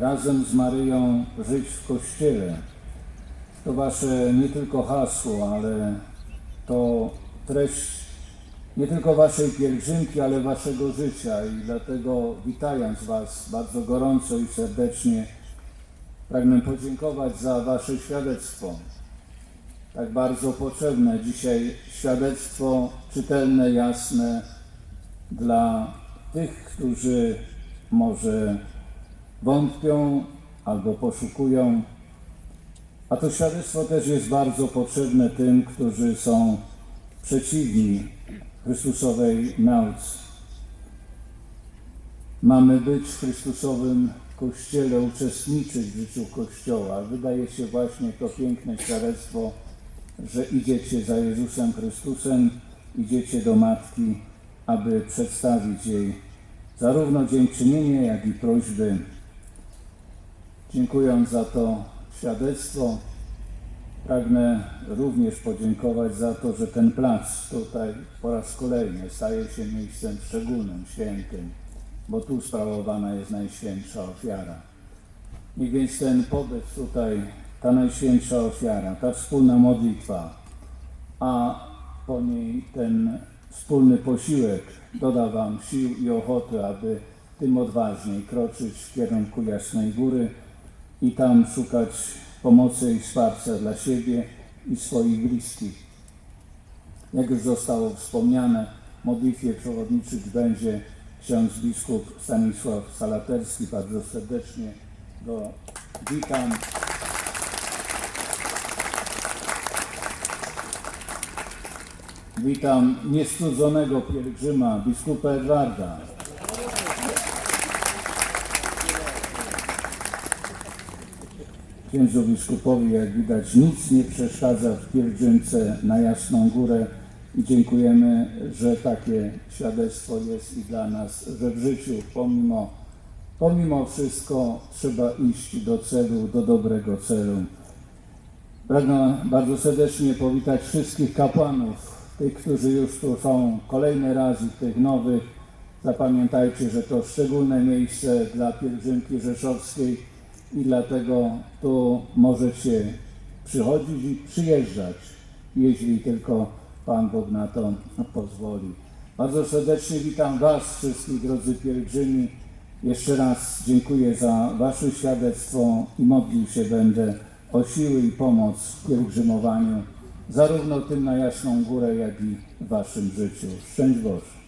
razem z Maryją żyć w Kościele. To wasze nie tylko hasło, ale to treść nie tylko waszej pielgrzymki, ale waszego życia i dlatego witając was bardzo gorąco i serdecznie pragnę podziękować za wasze świadectwo. Tak bardzo potrzebne dzisiaj świadectwo czytelne, jasne dla tych, którzy może wątpią albo poszukują. A to świadectwo też jest bardzo potrzebne tym, którzy są przeciwni Chrystusowej nauce. Mamy być w Chrystusowym Kościele, uczestniczyć w życiu Kościoła. Wydaje się właśnie to piękne świadectwo, że idziecie za Jezusem Chrystusem, idziecie do Matki, aby przedstawić jej zarówno dziękczynienie, jak i prośby. Dziękując za to świadectwo, pragnę również podziękować za to, że ten plac tutaj po raz kolejny staje się miejscem szczególnym, świętym, bo tu sprawowana jest najświętsza ofiara. Niech więc ten pobyt tutaj, ta najświętsza ofiara, ta wspólna modlitwa, a po niej ten wspólny posiłek doda Wam sił i ochoty, aby tym odważniej kroczyć w kierunku Jasnej Góry i tam szukać pomocy i wsparcia dla siebie i swoich bliskich. Jak już zostało wspomniane, modlitwie przewodniczyć będzie ksiądz biskup Stanisław Salaterski. Bardzo serdecznie go witam. Witam niestrudzonego pielgrzyma, biskupa Edwarda. Księdzu biskupowi, jak widać, nic nie przeszkadza w pielgrzymce na Jasną Górę i dziękujemy, że takie świadectwo jest i dla nas, że w życiu pomimo, pomimo wszystko trzeba iść do celu, do dobrego celu. Pragnę bardzo serdecznie powitać wszystkich kapłanów, tych, którzy już tu są kolejny raz i tych nowych. Zapamiętajcie, że to szczególne miejsce dla pielgrzymki rzeszowskiej i dlatego tu możecie przychodzić i przyjeżdżać, jeśli tylko Pan Bóg na to pozwoli. Bardzo serdecznie witam Was wszystkich, drodzy pielgrzymi. Jeszcze raz dziękuję za Wasze świadectwo i modlił się będę o siły i pomoc w pielgrzymowaniu, zarówno tym na Jasną Górę, jak i w Waszym życiu. Szczęść Boże.